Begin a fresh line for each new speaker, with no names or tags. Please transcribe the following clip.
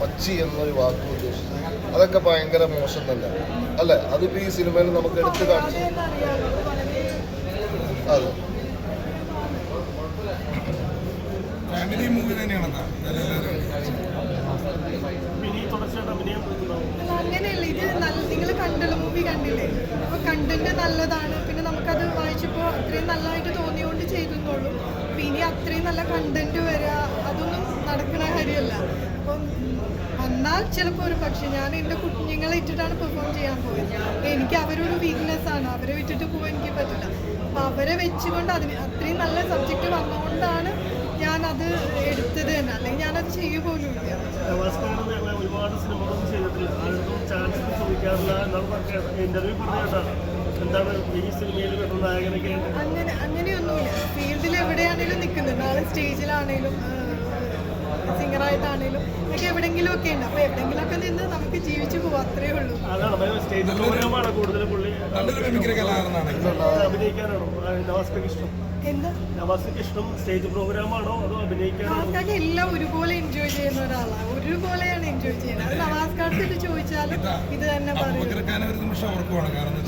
മച്ചി എന്നൊരു വാക്ക് ഉദ്ദേശിച്ചു. അതൊക്കെ ഭയങ്കര മോശം തന്നെ. അല്ലെ? അതിപ്പോ ഈ സിനിമയിൽ നമുക്ക് എടുത്തു കാണിച്ചു അതെ.
അങ്ങനെയല്ല. ഇത് നിങ്ങൾ കണ്ടല്ലോ മൂവി കണ്ടില്ലേ? അപ്പൊ കണ്ടന്റ് നല്ലതാണ്. പിന്നെ നമുക്കത് വായിച്ചപ്പോ അത്രയും നല്ലതായിട്ട് തോന്നിയോണ്ട് ചെയ്തെന്നുള്ളൂ ഇനി അത്രയും നല്ല കണ്ടന്റ് വരാ കാര്യമല്ല. അപ്പം വന്നാൽ ചിലപ്പോൾ ഒരു പക്ഷേ ഞാൻ എന്റെ കുഞ്ഞുങ്ങളെ ഇട്ടിട്ടാണ് പെർഫോം ചെയ്യാൻ പോയത്. എനിക്ക് അവരൊരു വീക്ക്നെസ് ആണ്. അവരെ വിട്ടിട്ട് പോകാൻ എനിക്ക് പറ്റില്ല. അപ്പം അവരെ വെച്ചുകൊണ്ട് അതിന് അത്രയും നല്ല സബ്ജക്റ്റ് വന്നുകൊണ്ടാണ് ഞാനത് എടുത്തത് തന്നെ. അല്ലെങ്കിൽ ഞാനത് ചെയ്യുക പോലും ഇല്ല.
ഒരുപാട് ചെയ്തിട്ടില്ല. ആർക്കും ചാൻസ് ചോദിക്കാറില്ല ഇന്റർവ്യൂ പറഞ്ഞേട്ടാ എന്താണ് ഈ സിനിമയിൽ നായകനൊക്കെ?
അങ്ങനെ അങ്ങനെയൊന്നുമില്ല. ഫീൽഡിൽ എവിടെയാണെങ്കിലും നിൽക്കുന്നുണ്ട്. നാളെ സ്റ്റേജിലാണേലും സിംഗറായിട്ടാണേലും ഒക്കെ എവിടെങ്കിലും ഒക്കെ ഉണ്ട്. അപ്പൊ എവിടെങ്കിലും ഒക്കെ നിന്ന് നമുക്ക് ജീവിച്ചു പോകാം അത്രേ ഉള്ളൂ. നവാസ്കാർക്ക് എല്ലാം ഒരുപോലെ എൻജോയ് ചെയ്യുന്ന ഒരാളാണ് ഒരുപോലെയാണ് എൻജോയ് ചെയ്യുന്നത്. അത് നവാസ്കാർക്ക് ഇത് ചോദിച്ചാലും ഇത് തന്നെ പറയും.